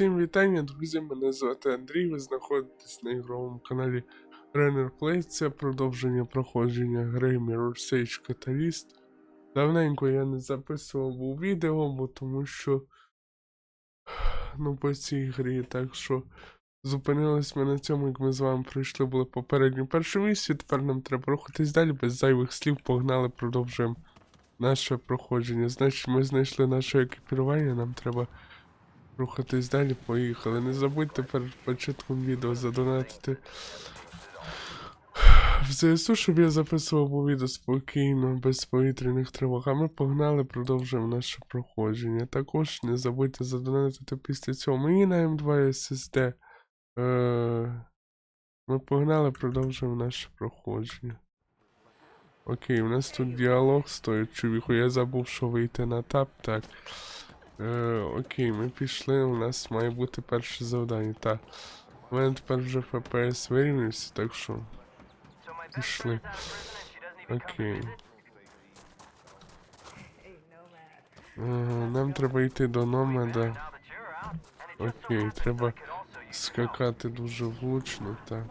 Всім вітання, друзі. Мене звати Андрій. Ви знаходитесь на ігровому каналі Renner Play. Це продовження проходження гри Mirror's Edge Catalyst. Давненько я не записував був відео, бо тому що. Ну, по цій грі, так що зупинились ми на цьому, як ми з вами пройшли були попередню першу місію. Тепер нам треба рухатись далі, без зайвих слів погнали, продовжуємо наше проходження. Значить, ми знайшли наше екіпірування, нам треба рухатись далі, поїхали. Не забудьте перед початком відео задонатити в ЗСУ, щоб я записував відео спокійно, без повітряних тривог. А ми погнали, продовжуємо наше проходження. Також не забудьте задонатити після цього мені на М2 SSD. Е, ми погнали, продовжуємо наше проходження. Окей, у нас тут діалог стоїть, чувіху. Я забув, що вийти на тап, так. Е, окей, ми пішли, у нас має бути перше завдання. Так. У мене тепер вже ФПС вирівнявся, так що. Пішли. Окей. Ага, нам треба йти до номада. Окей, треба скакати дуже влучно, так.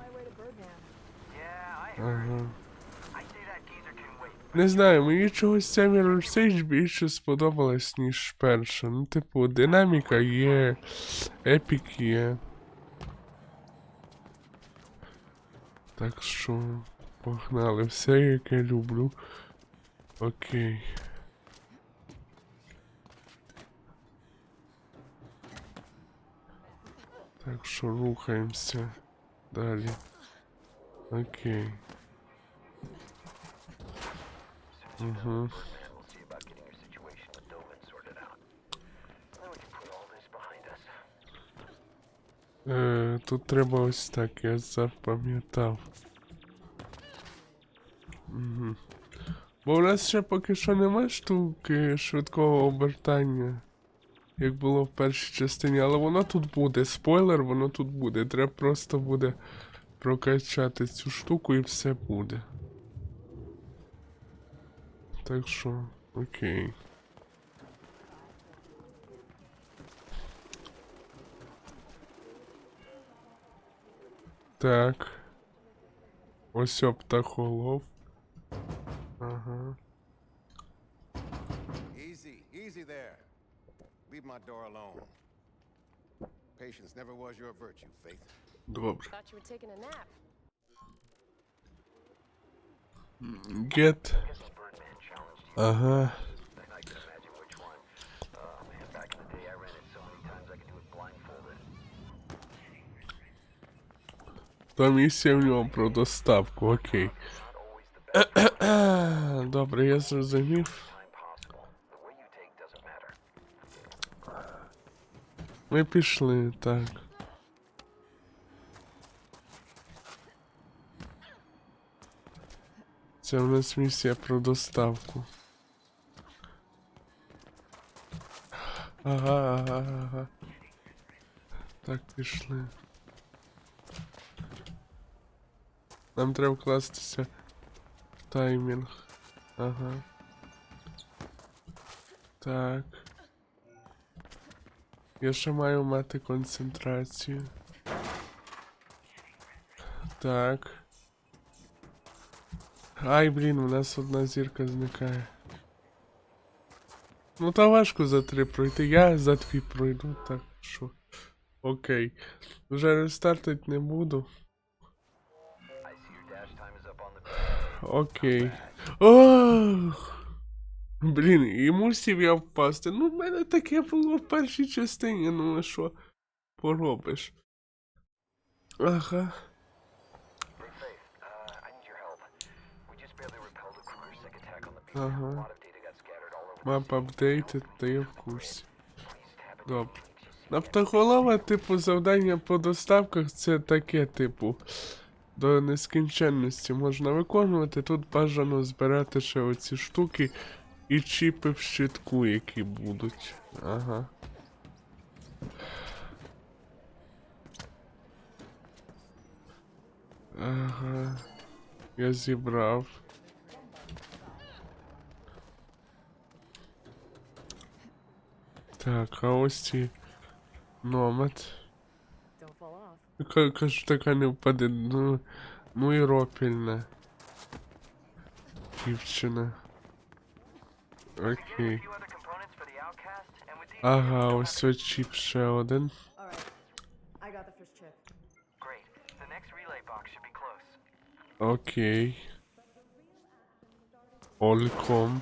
Ага. Не знаю, мені чогось ця Mirror's більше сподобалась, ніж перша. Ну, типу, динаміка є, епік є. Так що, погнали, все як я люблю. Окей. Так що рухаємося далі. Окей. Е, тут треба ось так, я запам'ятав. Угу. Бо в нас ще поки що нема штуки швидкого обертання, як було в першій частині, але воно тут буде. Спойлер, воно тут буде. Треба просто буде прокачати цю штуку і все буде. Так що, окей. Так. Ось о, птахолов. Ага. Easy, easy there. Leave my door alone. Patience never was your virtue, Faith. Добре. Thought you were taking a nap. Get. Ага. Та місія в нього про доставку, окей. Добре, я зрозумів. Ми пішли, так. Це у нас місія про доставку. Ага, ага, ага. Так, пішли. Нам треба вкластися в таймінг. Ага. Так. Я ще маю мати концентрацію. Так. Ай, блін, у нас одна зірка зникає. Ну та важко за три пройти. Я за дві пройду, так що. Окей. Вже рестартить не буду. Окей. Ох! Блін, і мусів я впасти. Ну, в мене таке було в першій частині, ну а що поробиш? Ага. Ага. Мап апдейтед, та я в курсі. Добре. На птахолова, типу, завдання по доставках це таке, типу, до нескінченності можна виконувати. Тут бажано збирати ще оці штуки і чіпи в щитку, які будуть. Ага. Ага. Я зібрав. Так, а ось ці Номад. Кажу, така не впаде. Ну, ну і ропільна. Дівчина. Окей. Ага, ось ось чіп ще один. Окей. Ольком.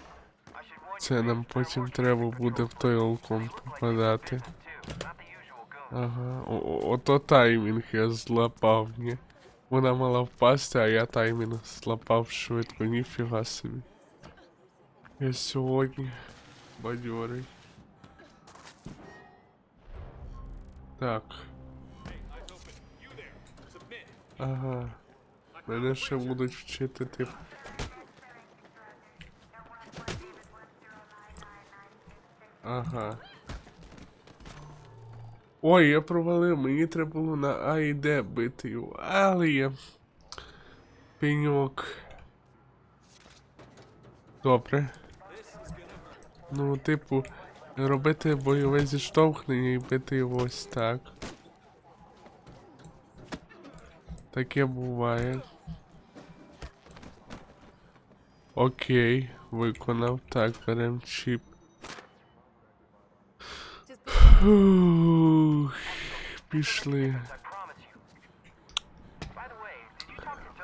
I should warn you, Це нам потім треба буде в той олком попадати. Ага, о- ото таймінг я злапав, ні. Вона мала впасти, а я таймінг злапав швидко, ніфіга собі. Я сьогодні бадьорий. Так. Ага. Мене ще будуть вчити, типу. Ага. Ой, я провалив, мені треба було на А і Д бити його. Але я. Пеньок. Добре. Ну, типу, робити бойове зіштовхнення і бити його ось так. Таке буває. Окей, виконав. Так, берем чіп. Just Ух, Пішли. I promise you. By the way, did you talk to Doug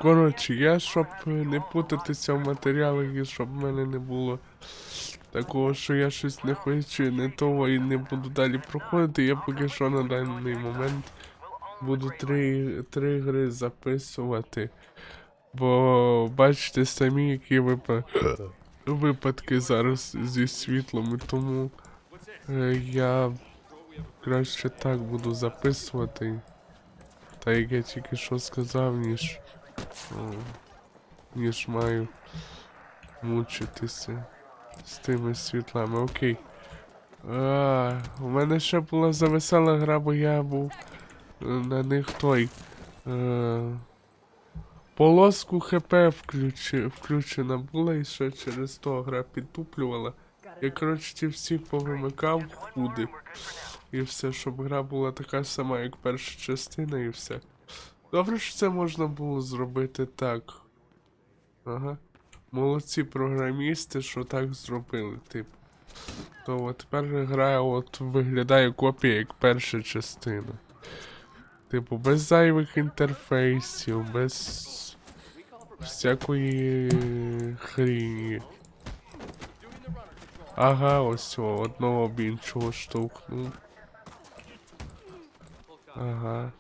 Коротше, я щоб не путатися в матеріалах і щоб в мене не було такого, що я щось не хочу, не того і не буду далі проходити, я поки що на даний момент буду три, три гри записувати. Бо бачите самі, які випа... випадки зараз зі світлом, тому е, я краще так буду записувати. Та як я тільки що сказав, ніж. ніж маю мучитися з тими світлами. Окей. А, у мене ще була завесела гра, бо я був е, на них той. Е, полоску ХП включена була і ще через то гра підтуплювала. Я коротше ті всі повимикав худи. І все, щоб гра була така сама, як перша частина, і все. Добре, що це можна було зробити так. Ага. Молодці програмісти, що так зробили, типу. То от тепер гра от виглядає копія як перша частина. Типу, без зайвих інтерфейсів, без всякої хріні. Ага, ось о, одного б штовхнув. Ага.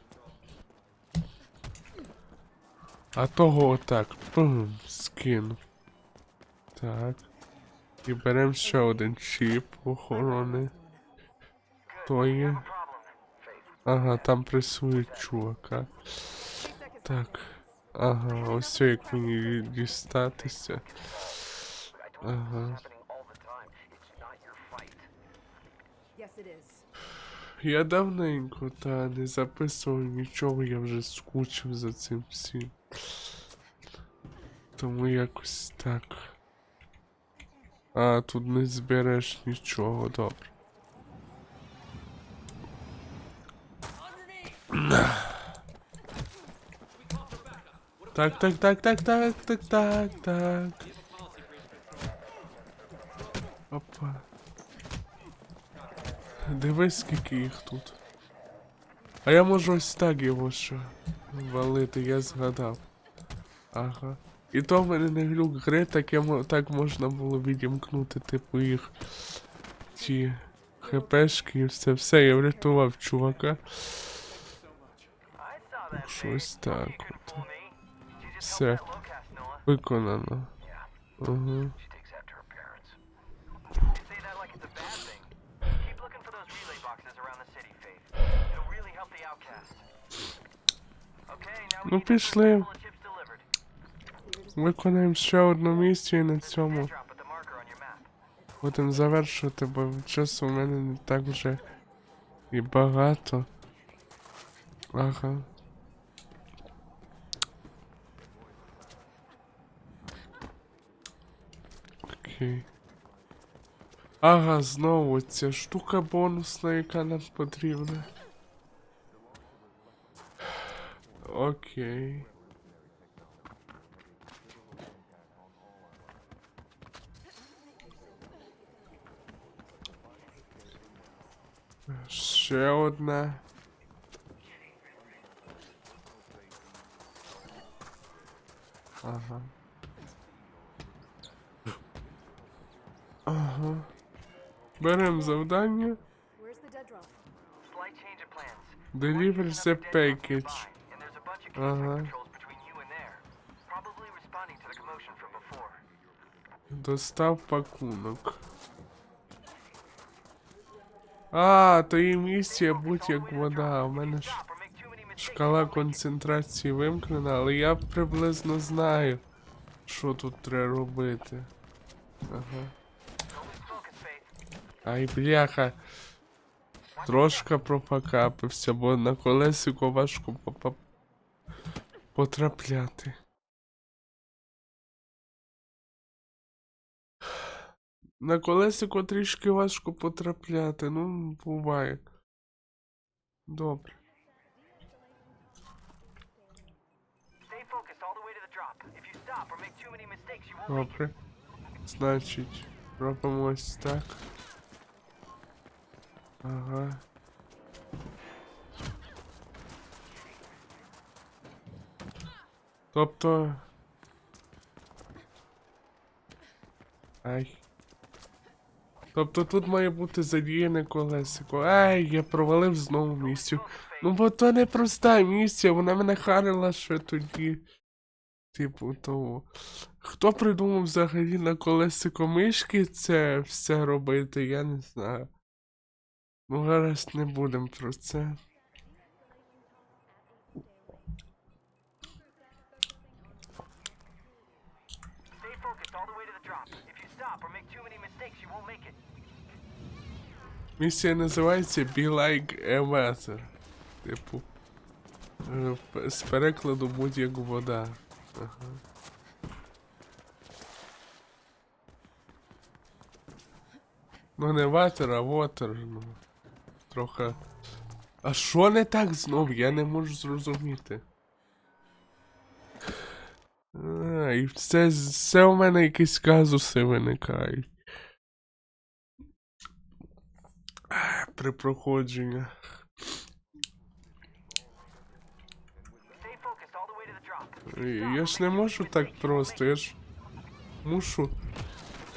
А того отак. Пум, скинув. Так. І беремо ще один чіп охорони. То є. Ага, там пресують чувака. Так. Ага, ось як мені дістатися. Ага. Я давненько та не записував нічого, я вже скучив за цим всім. Тому якось так. А, тут не збереш нічого, добре. Так, так, так, так, так, так, так, так. Опа. Дивись, скільки їх тут. А я можу ось так його ще валити, я згадав. Ага. І то в мене не глюк гри, так, я, так можна було відімкнути, типу, їх ті хпшки і все. Все, я врятував чувака. Щось так от. Все. Виконано. Yeah, Ну, пішли. Виконаємо ще одну місію на цьому. Будемо завершувати, бо часу в мене не так вже і багато. Ага. Окей. Ага, знову ця штука бонусна, яка нам потрібна. Окей. Ще одна. Ага. Ага. Берем завдання. Where's the dead drop? Slight change of plans. Deliver the package. Uh-huh. before. Достав пакунок. А, то є місія будь як вода. У мене ж шкала концентрації вимкнена, але я приблизно знаю, що тут треба робити. Ага. Ай, бляха. Трошка пропакапився, бо на колесико важко потрапляти. На колесико трішки важко потрапляти, ну, буває. Добре. Добре. Значить, робимо ось так. Ага. Тобто. Ай. Тобто тут має бути задіяне колесико. Ай, я провалив знову місію. Ну бо то не проста місія, вона мене харила ще тоді. Типу того. Хто придумав взагалі на колесико мишки це все робити, я не знаю. Ну, гаразд не будемо про це. Місія називається Be Like a Water. Типу. е, З перекладу будь-як вода. Ага. Ну не water, а water, ну. Трохи. А що не так знов? Я не можу зрозуміти. А, і все, все у мене якісь казуси виникають. При проходженні. Stay focused all the way to the drop. І Я ж не можу так просто, я ж мушу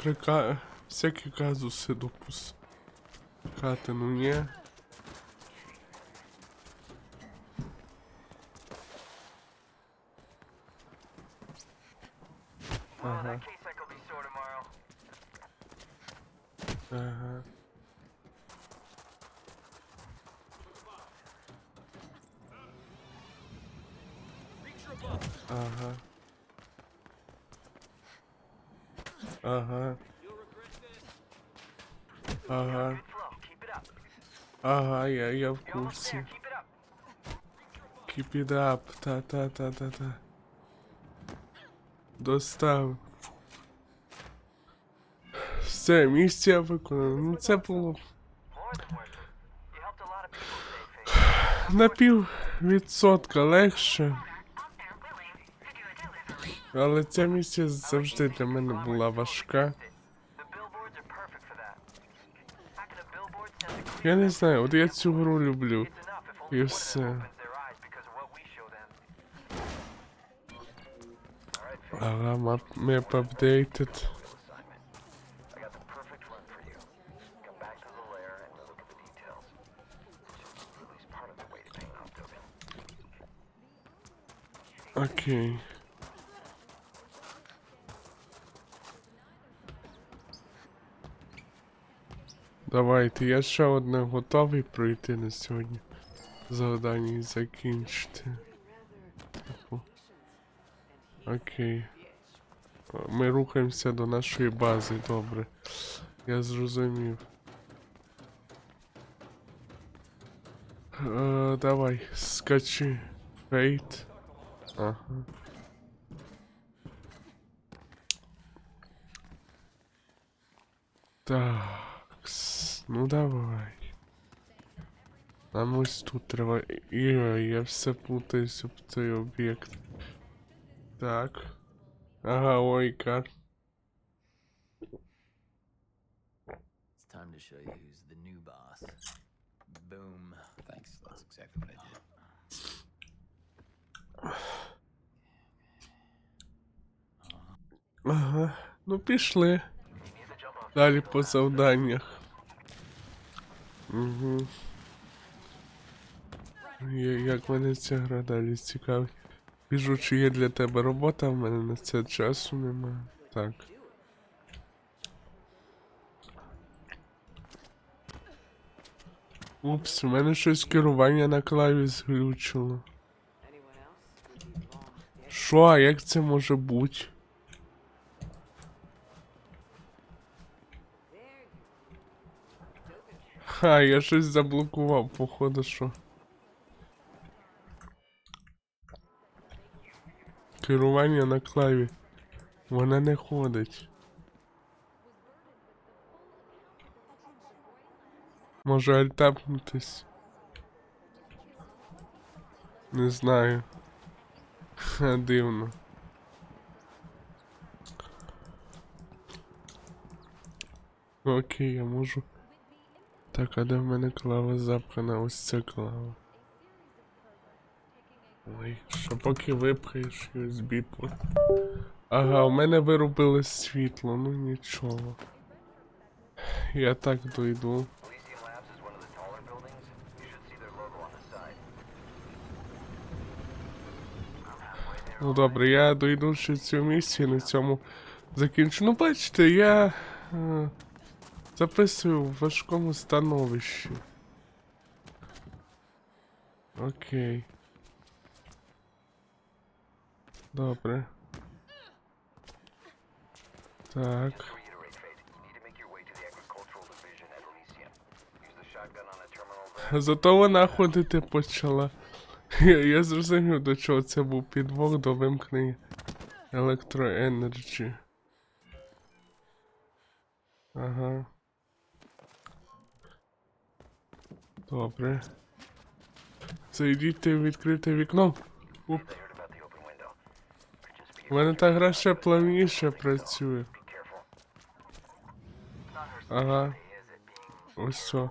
прика... всякі казуси допускати, ну ні. Well, Uh-huh. Ага. Ага. Ага, я, я в курсі. Keep it up. Та-та-та-та-та. Достав. Все, місія виконана. Ну це було на відсотка легше. Але ця місія завжди для мене була важка. Я не знаю, от я цю гру люблю. І все. eyes because of what Давайте, я ще одне готовий пройти на сьогодні. Завдання закінчити. Типу. Окей. Ми рухаємося до нашої бази, добре. Я зрозумів. Е, давай, скачи. Фейт. Ага. Так, ну давай. Нам ось тут треба. Іо, я все плутаюся в цей об'єкт. Так. Ага, ой, кар. It's time to show you who's the new boss. Boom. Thanks. That's exactly what I did. Ага. Ну пішли. Далі по завданнях. Угу. Як мене ця гра далі цікавить. Біжу, чи є для тебе робота, в мене на це часу немає. Так. Упс, у мене щось керування на клаві зглючило. Що, а як це може бути? Ха, я щось заблокував, походу, що. Керування на клаві. Вона не ходить. Може альтапнутись? Не знаю. Ха, дивно. Окей, я можу. Так, а де в мене клава запхана? Ось ця клава. Ой, що поки випхаєш USB порт. Ага, у мене вирубили світло, ну нічого. Я так дойду. Ну добре, я дойду ще цю місію на цьому закінчу. Ну бачите, я е, записую в важкому становищі. Окей. Добре. Так. Зато вона ходити почала. Я, я зрозумів, до чого це був підвох до вимкнення електроенерджі. Ага. Добре. Зайдіть в відкрите вікно. Be, У мене та гра ще плавніше працює. Ага. Ось все.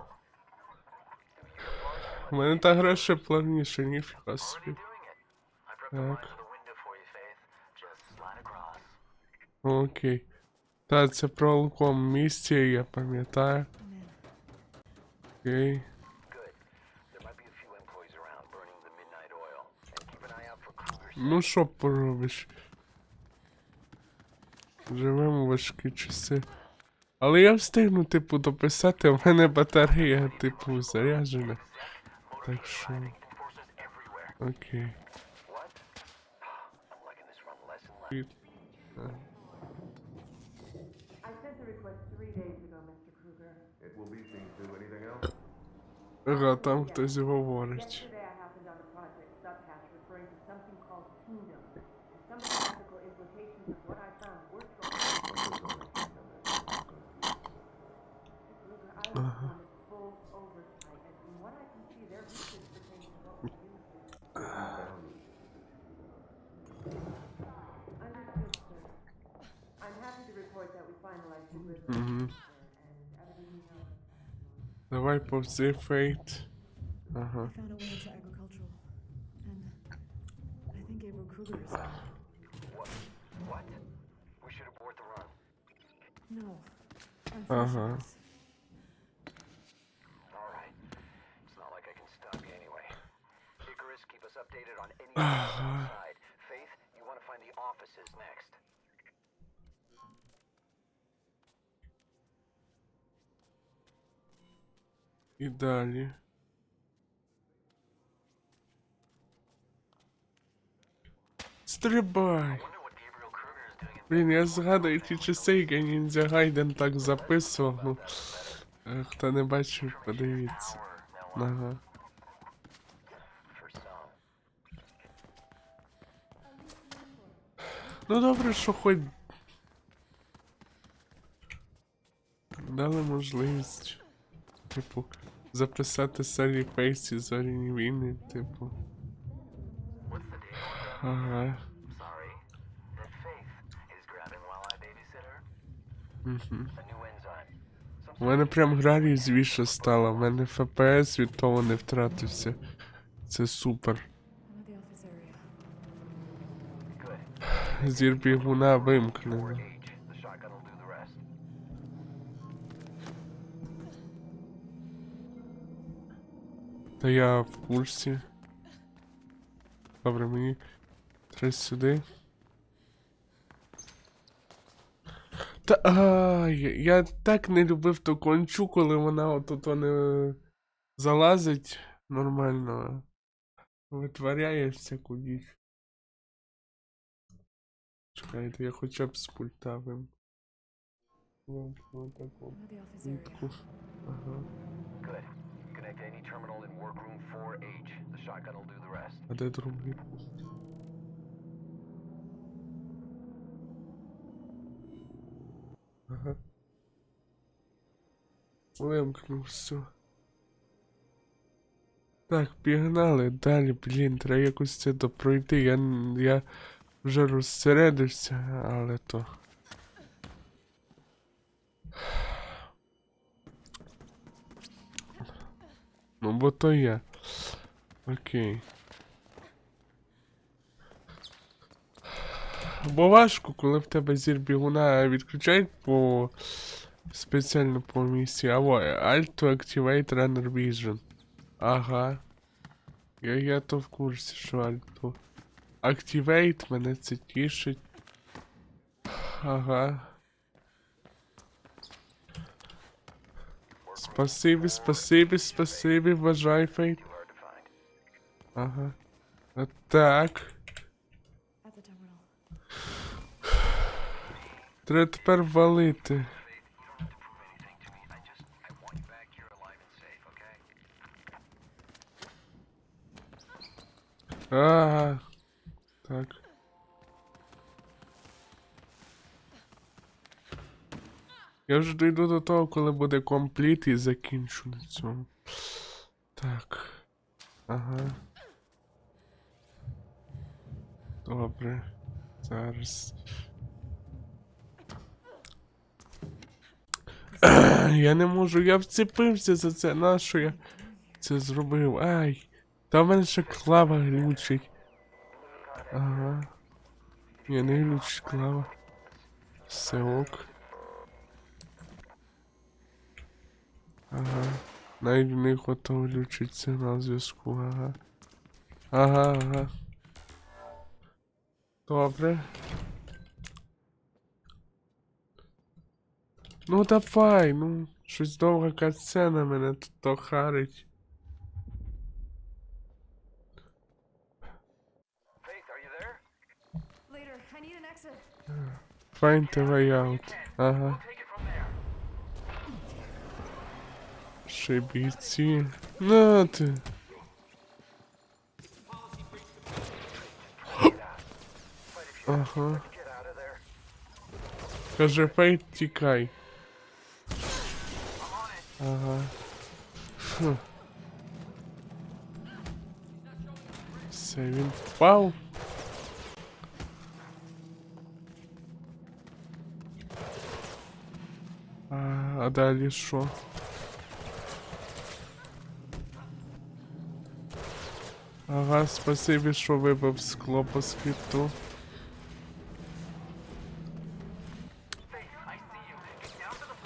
У мене та гра ще плавніше, ніфіга собі. Так. Окей. Та це про луком місці, я пам'ятаю. Окей. Ну що поробиш? Живемо важкі часи. Але я встигну, типу, дописати, в мене батарея, типу, заряджена. Так що. Окей. What? I'm liking this Mm-hmm. The white boat's freight. Uh-huh. found a way into agricultural. And I think Gabriel Kruger is. What? What? We should abort the run. No. Uh-huh. Alright. It's not like I can stop you anyway. Icarus, keep us updated on any side. Faith, you want to find the offices next. І далі. Стрибай! Блін, я згадую ті часи, як я Ніндзя Гайден так записував. Ну, хто не бачив, подивіться. Ага. Ну добре, що хоч. Дали можливість. Типу, записати Салі Фейсі зоріні війни, типу. Ага. Угу. У мене прям гра різвіша стала, у мене ФПС від того не втратився. Це супер. Зір бігуна Or Та я в курсі. Добре, мені треба сюди. Та а, я, я так не любив ту кончу, коли вона отут не залазить нормально. Витворяє всяку діч. Чекайте, я хоча б з пульта вим. Вимкну terminal in workroom 4H. The shotgun will do the rest. А де другий? Ага. Вимкнув все. Так, пігнали далі, блін, треба якось це допройти. Я, я вже розсередився, але то. Ну, бо то я. Окей. Бо важко, коли в тебе зір бігуна відключають по спеціально по місії. Або Alt to Activate Runner Vision. Ага. Я, я то в курсі, що Alt Activate мене це тішить. Ага. Спасибі, спасибі, спасибі, вважай фейт. Too hard to find. Ага. А так. At the terminal. Треба тепер валити. Faith, you Я вже дійду до того, коли буде компліт і закінчу на цьому. Так. Ага. Добре. Зараз. Я не можу, я вцепився за це. Нащо я це зробив? Ай. Та в мене ще клава глючить. Ага. Ні, не глючить клава. Все ок. Ага. Навіть в них ото глючить сигнал зв'язку, ага. Ага, ага. Добре. Ну давай, ну. Щось довга катсцена мене тут то харить. Find the way out. Ага. Ще бійці. На ти. Ага. Get out of there. Каже, фейт тікай. Ага. Фу. Все, він впав. А, а далі що? Ага, спасибі, що вибив скло по скрипту.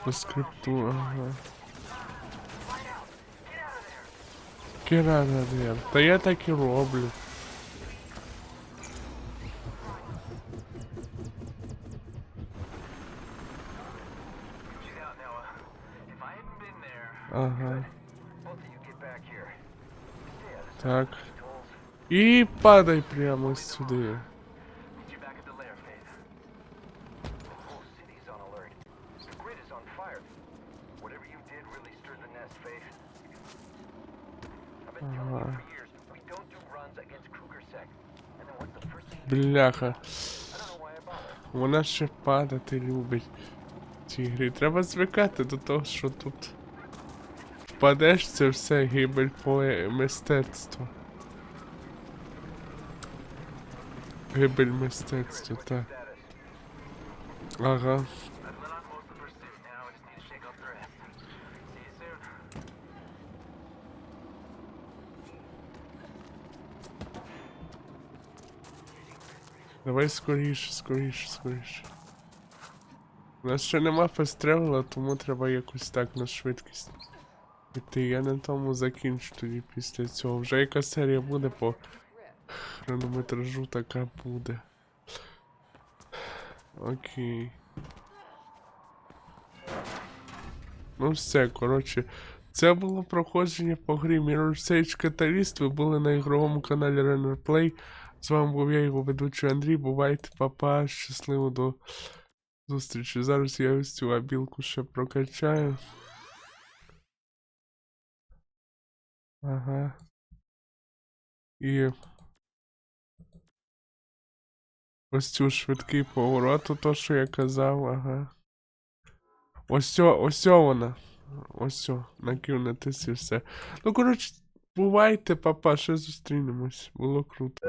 По скрипту, ага. Кірана, Та я так і роблю. The first thing you do? Бляха. Вона ще падати любить. в Цій. Треба звикати до того, що тут впадеш, це все гибель по мистецтва. Гибель мистецтва, так. Ага. I've let on most of the pursuit. Now I just need to shake off the rest. See you soon. Давай скоріше, скоріше, скоріше. У нас ще нема фестревела, тому треба якось так на швидкість. Іти, я на тому закінчу тоді після цього. Вже яка серія буде по хронометражу, така буде. Окей. Ну все, коротше. Це було проходження по грі Mirror Sage Catalyst. Ви були на ігровому каналі Runner Play. З вами був я, його ведучий Андрій. Бувайте, папа, щасливо до зустрічі. Зараз я ось цю абілку ще прокачаю. Ага. І. Ось цю швидкий поворот, то, що я казав, ага. Ось цьо, ось вона. Ось цьо, на і все. Ну, коротше, бувайте, папа, ще зустрінемось. Було круто.